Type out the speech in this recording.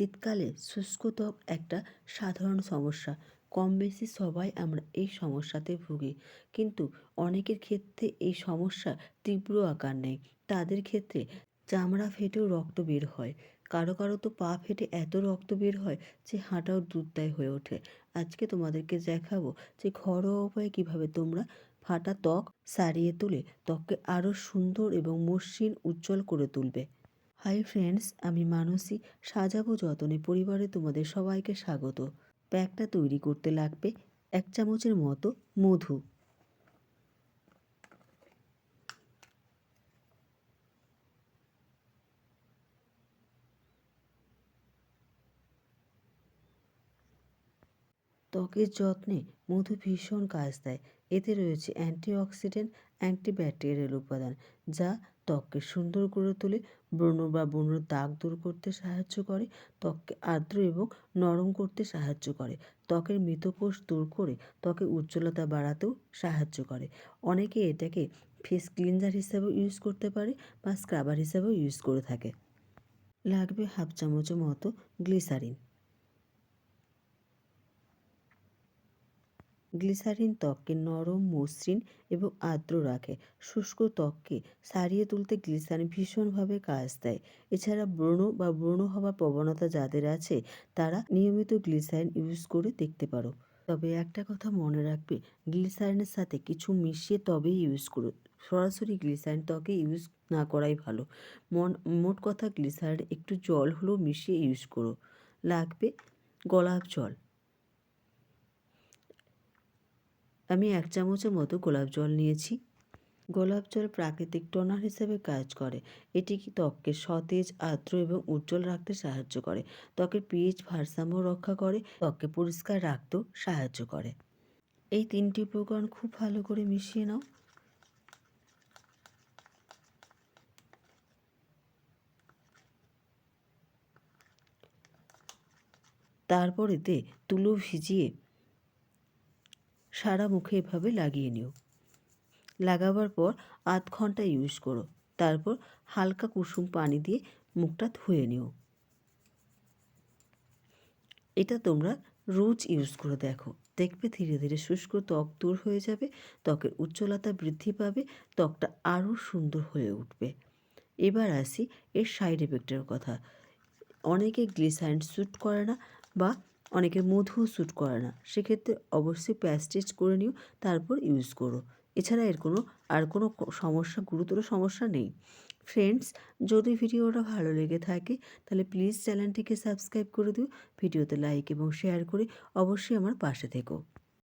শীতকালে শুষ্ক ত্বক একটা সাধারণ সমস্যা। কম বেশি সবাই আমরা এই সমস্যাতে ভুগি। কিন্তু অনেকের ক্ষেত্রে এই সমস্যা তীব্র আকার নেয়। তাদের ক্ষেত্রে চামড়া ফেটেও রক্ত বের হয়। কারও কারও তো পা ফেটে এত রক্ত বের হয় যে হাঁটাও দুর্দায় হয়ে ওঠে। আজকে তোমাদেরকে দেখাবো যে ঘরোয়া উপায়ে কীভাবে তোমরা ফাটা ত্বক সারিয়ে তুলে ত্বককে আরও সুন্দর এবং মসৃণ উজ্জ্বল করে তুলবে। হাই ফ্রেন্ডস, আমি মানসী। সাজাবো যতনে পরিবারে তোমাদের সবাইকে স্বাগত। প্যাকটা তৈরি করতে লাগবে এক চামচের মতো মধু। ত্বকের যত্নে মধু ভীষণ কাজ দেয়। এতে রয়েছে অ্যান্টিঅক্সিডেন্ট, অ্যান্টিব্যাকটেরিয়াল উপাদান, যা ত্বককে সুন্দর করে তোলে, ব্রণ বা ব্রণের দাগ দূর করতে সাহায্য করে, ত্বককে আর্দ্র এবং নরম করতে সাহায্য করে। ত্বকের মৃতকোষ দূর করে ত্বকের উজ্জ্বলতা বাড়াতেও সাহায্য করে। অনেকে এটাকে ফেস ক্লিনজার হিসাবেও ইউজ করতে পারে বা স্ক্রাবার হিসাবেও ইউজ করে থাকে। লাগবে হাফ চামচের মতো গ্লিসারিন। গ্লিসারিন ত্বককে নরম, মসৃণ এবং আর্দ্র রাখে। শুষ্ক ত্বককে সারিয়ে তুলতে গ্লিসারিন ভীষণভাবে কাজ দেয়। এছাড়া ব্রণ বা ব্রণ হওয়ার প্রবণতা যাদের আছে, তারা নিয়মিত গ্লিসারিন ইউজ করে দেখতে পারো। তবে একটা কথা মনে রাখবে, গ্লিসারিনের সাথে কিছু মিশিয়ে তবেই ইউজ করো। সরাসরি গ্লিসারিন ত্বকে ইউজ না করাই ভালো। মন, মোট কথা গ্লিসারিন একটু জল হলেও মিশিয়ে ইউজ করো। লাগবে গোলাপ জল। আমি এক চামচের মতো গোলাপ জল নিয়েছি। গোলাপ জল প্রাকৃতিক টোনার হিসেবে কাজ করে। এটি ত্বককে সতেজ, আর্দ্র এবং উজ্জ্বল রাখতে সাহায্য করে? ত্বকের পিএইচ ভারসাম্য রক্ষা করে, ত্বককে পরিষ্কার রাখতেও সাহায্য করে। এই তিনটি উপকরণ খুব ভালো করে মিশিয়ে নাও। তারপর এতে তুলো ভিজিয়ে সারা মুখে এভাবে লাগিয়ে নিও। লাগাবার পর আধ ঘণ্টা ইউজ করো। তারপর হালকা কুসুম পানি দিয়ে মুখটা ধুয়ে নিও। এটা তোমরা রোজ ইউজ করে দেখো। দেখবে ধীরে ধীরে শুষ্ক ত্বক দূর হয়ে যাবে, ত্বকের উজ্জ্বলতা বৃদ্ধি পাবে, ত্বকটা আরও সুন্দর হয়ে উঠবে। এবার আসি এর সাইড এফেক্টের কথা। অনেকে গ্লিসাইন স্যুট করে না বা অনেকের মধুও স্যুট করে না। সেক্ষেত্রে অবশ্যই প্যাস্টেজ করে নিও, তারপর ইউজ করো। এছাড়া এর কোনো, আর কোনো সমস্যা, গুরুতর সমস্যা নেই। ফ্রেন্ডস যদি ভিডিওটা ভালো লেগে থাকে, তাহলে প্লিজ চ্যানেলটিকে সাবস্ক্রাইব করে দিও। ভিডিওতে লাইক এবং শেয়ার করে অবশ্যই আমার পাশে থেকো।